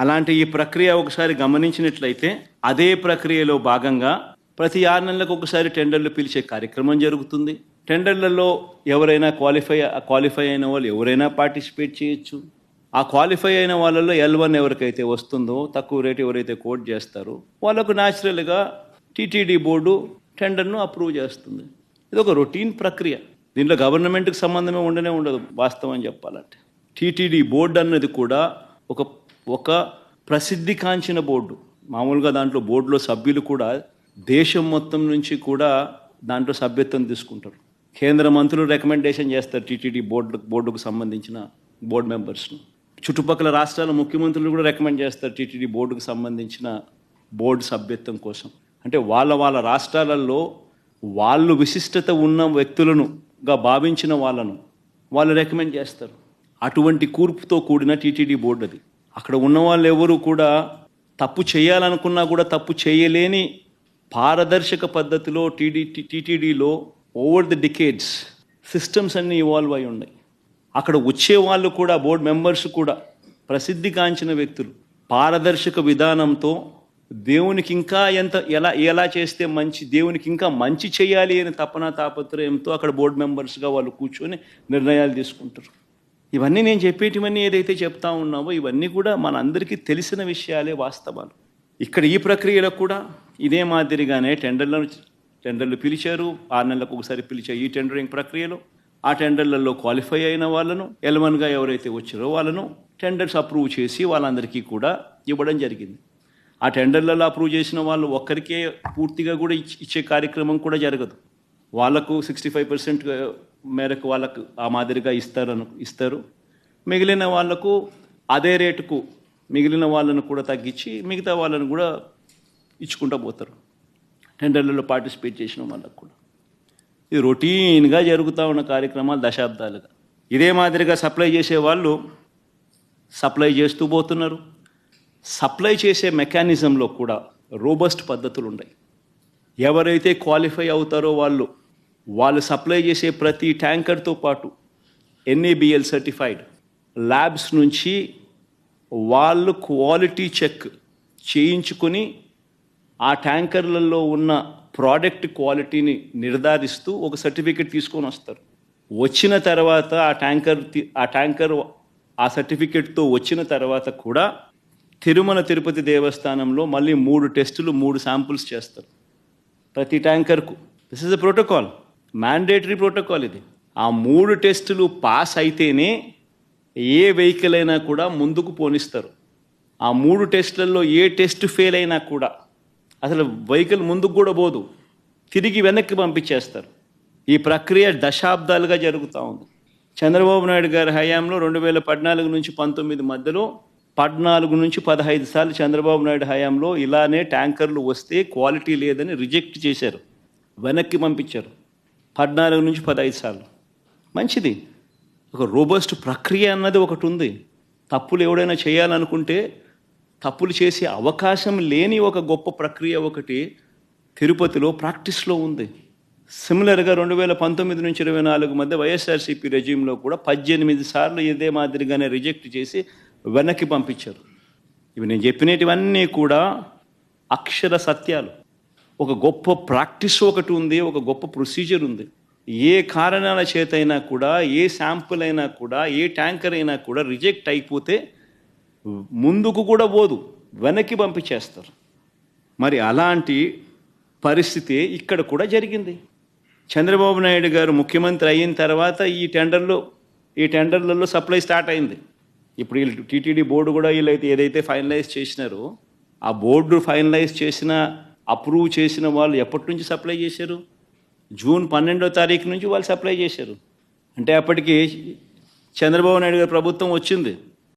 అలాంటి ఈ ప్రక్రియ ఒకసారి గమనించినట్లయితే అదే ప్రక్రియలో భాగంగా ప్రతి ఆరు నెలలకు ఒకసారి టెండర్లు పిలిచే కార్యక్రమం జరుగుతుంది. టెండర్లలో ఎవరైనా క్వాలిఫై క్వాలిఫై అయిన వాళ్ళు ఎవరైనా పార్టిసిపేట్ చేయొచ్చు. ఆ క్వాలిఫై అయిన వాళ్ళలో ఎల్ వన్ ఎవరికైతే వస్తుందో తక్కువ రేటు ఎవరైతే కోట్ చేస్తారో వాళ్ళకు న్యాచురల్గా టీటీడీ బోర్డు టెండర్ను అప్రూవ్ చేస్తుంది. ఇది ఒక రొటీన్ ప్రక్రియ. దీంట్లో గవర్నమెంట్కి సంబంధమే ఉండనే ఉండదు వాస్తవం చెప్పాలంటే. టీటీడీ బోర్డు అన్నది కూడా ఒక ఒక ప్రసిద్ధి కాంచిన బోర్డు. మామూలుగా దాంట్లో బోర్డులో సభ్యులు కూడా దేశం మొత్తం నుంచి కూడా దాంట్లో సభ్యత్వం తీసుకుంటారు. కేంద్ర మంత్రులు రికమెండేషన్ చేస్తారు టీటీడీ బోర్డు బోర్డుకు సంబంధించిన బోర్డు మెంబర్స్ను. చుట్టుపక్కల రాష్ట్రాల ముఖ్యమంత్రులు కూడా రికమెండ్ చేస్తారు టీటీడీ బోర్డుకు సంబంధించిన బోర్డు సభ్యత్వం కోసం. అంటే వాళ్ళ వాళ్ళ రాష్ట్రాలలో వాళ్ళు విశిష్టత ఉన్న వ్యక్తులనుగా భావించిన వాళ్ళను వాళ్ళు రికమెండ్ చేస్తారు. అటువంటి కూర్పుతో కూడిన టీటీడీ బోర్డు అది. అక్కడ ఉన్న వాళ్ళు ఎవరు కూడా తప్పు చేయాలనుకున్నా కూడా తప్పు చేయలేని పారదర్శక పద్ధతిలో టీడీ టీటీడీలో ఓవర్ ది డికేడ్స్ సిస్టమ్స్ అన్నీ ఇవాల్వ్ అయి ఉన్నాయి. అక్కడ వచ్చే వాళ్ళు కూడా బోర్డు మెంబర్స్ కూడా ప్రసిద్ధిగాంచిన వ్యక్తులు. పారదర్శక విధానంతో దేవునికి ఇంకా ఎంత ఎలా ఎలా చేస్తే మంచి దేవునికి ఇంకా మంచి చేయాలి అని తపన తాపత్రయంతో అక్కడ బోర్డు మెంబర్స్గా వాళ్ళు కూర్చొని నిర్ణయాలు తీసుకుంటారు. ఇవన్నీ నేను చెప్పేటివన్నీ ఏదైతే చెప్తా ఉన్నావో ఇవన్నీ కూడా మన అందరికీ తెలిసిన విషయాలే వాస్తవాలు. ఇక్కడ ఈ ప్రక్రియలో కూడా ఇదే మాదిరిగానే టెండర్లను టెండర్లు పిలిచారు. ఆరు నెలలకు ఒకసారి పిలిచే ఈ టెండరింగ్ ప్రక్రియలో ఆ టెండర్లలో క్వాలిఫై అయిన వాళ్ళను ఎలవన్గా ఎవరైతే వచ్చారో వాళ్ళను టెండర్స్ అప్రూవ్ చేసి వాళ్ళందరికీ కూడా ఇవ్వడం జరిగింది. ఆ టెండర్లలో అప్రూవ్ చేసిన వాళ్ళు ఒక్కరికే పూర్తిగా కూడా ఇచ్చే కార్యక్రమం కూడా జరగదు. వాళ్ళకు సిక్స్టీ ఫైవ్ పర్సెంట్ మేరకు వాళ్ళకు ఆ మాదిరిగా ఇస్తారను ఇస్తారు. మిగిలిన వాళ్ళకు అదే రేటుకు మిగిలిన వాళ్ళను కూడా తగ్గించి మిగతా వాళ్ళను కూడా ఇచ్చుకుంటూ పోతారు. టెండర్లలో పార్టిసిపేట్ చేసిన వాళ్ళకు కూడా. ఇది రొటీన్గా జరుగుతూ ఉన్న కార్యక్రమాలు దశాబ్దాలుగా. ఇదే మాదిరిగా సప్లై చేసే వాళ్ళు సప్లై చేస్తూ పోతున్నారు. సప్లై చేసే మెకానిజంలో కూడా రోబస్ట్ పద్ధతులు ఉన్నాయి ఎవరైతే క్వాలిఫై అవుతారో వాళ్ళు వాళ్ళు సప్లై చేసే ప్రతి ట్యాంకర్తో పాటు ఎన్ఏబిఎల్ సర్టిఫైడ్ ల్యాబ్స్ నుంచి వాళ్ళు క్వాలిటీ చెక్ చేయించుకొని ఆ ట్యాంకర్లలో ఉన్న ప్రోడక్ట్ క్వాలిటీని నిర్ధారిస్తూ ఒక సర్టిఫికెట్ తీసుకొని వస్తారు. వచ్చిన తర్వాత ఆ ట్యాంకర్ ఆ ట్యాంకర్ ఆ సర్టిఫికెట్తో వచ్చిన తర్వాత కూడా తిరుమల తిరుపతి దేవస్థానంలో మళ్ళీ మూడు టెస్టులు మూడు శాంపుల్స్ చేస్తారు. ప్రతి ట్యాంకర్కు. This is the protocol mandatory protocol ఇది. ఆ మూడు టెస్టులు పాస్ అయితేనే ఏ వెహికల్ అయినా కూడా ముందుకు పోనిస్తారు. ఆ మూడు టెస్టులలో ఏ టెస్ట్ ఫెయిల్ అయినా కూడా అసలు వెహికల్ ముందుకు కూడా పోదు. తిరిగి వెనక్కి పంపించేస్తారు. ఈ ప్రక్రియ దశాబ్దాలుగా జరుగుతూ ఉంది. చంద్రబాబు నాయుడు గారి హయాంలో రెండు వేల పద్నాలుగు నుంచి పంతొమ్మిది మధ్యలో పద్నాలుగు నుంచి పదహైదు సార్లు చంద్రబాబు నాయుడు హయాంలో ఇలానే ట్యాంకర్లు వస్తే క్వాలిటీ లేదని రిజెక్ట్ చేశారు. వెనక్కి పంపించారు. పద్నాలుగు నుంచి పదహైదు సార్లు. మంచిది. ఒక రోబస్ట్ ప్రక్రియ అన్నది ఒకటి ఉంది. తప్పులు ఎవడైనా చేయాలనుకుంటే తప్పులు చేసే అవకాశం లేని ఒక గొప్ప ప్రక్రియ ఒకటి తిరుపతిలో ప్రాక్టీస్లో ఉంది. సిమిలర్గా రెండు వేల పంతొమ్మిది నుంచి ఇరవై నాలుగు మధ్య వైఎస్ఆర్సీపీ రెజ్యూమ్లో కూడా పద్దెనిమిది సార్లు ఇదే మాదిరిగానే రిజెక్ట్ చేసి వెనక్కి పంపించారు. ఇవి నేను చెప్పినటివన్నీ కూడా అక్షర సత్యాలు. ఒక గొప్ప ప్రాక్టీస్ ఒకటి ఉంది ఒక గొప్ప ప్రొసీజర్ ఉంది. ఏ కారణాల చేతైనా కూడా ఏ శాంపుల్ అయినా కూడా ఏ ట్యాంకర్ అయినా కూడా రిజెక్ట్ అయిపోతే ముందుకు కూడా పోదు వెనక్కి పంపించేస్తారు. మరి అలాంటి పరిస్థితి ఇక్కడ కూడా జరిగింది. చంద్రబాబు నాయుడు గారు ముఖ్యమంత్రి అయిన తర్వాత ఈ టెండర్లో ఈ టెండర్లలో సప్లై స్టార్ట్ అయింది. ఇప్పుడు వీళ్ళు టీటీడీ బోర్డు కూడా వీళ్ళైతే ఏదైతే ఫైనలైజ్ చేసినారో ఆ బోర్డు ఫైనలైజ్ చేసిన అప్రూవ్ చేసిన వాళ్ళు ఎప్పటి నుంచి సప్లై చేశారు? జూన్ పన్నెండో తారీఖు నుంచి వాళ్ళు సప్లై చేశారు. అంటే అప్పటికి చంద్రబాబు నాయుడు గారి ప్రభుత్వం వచ్చింది.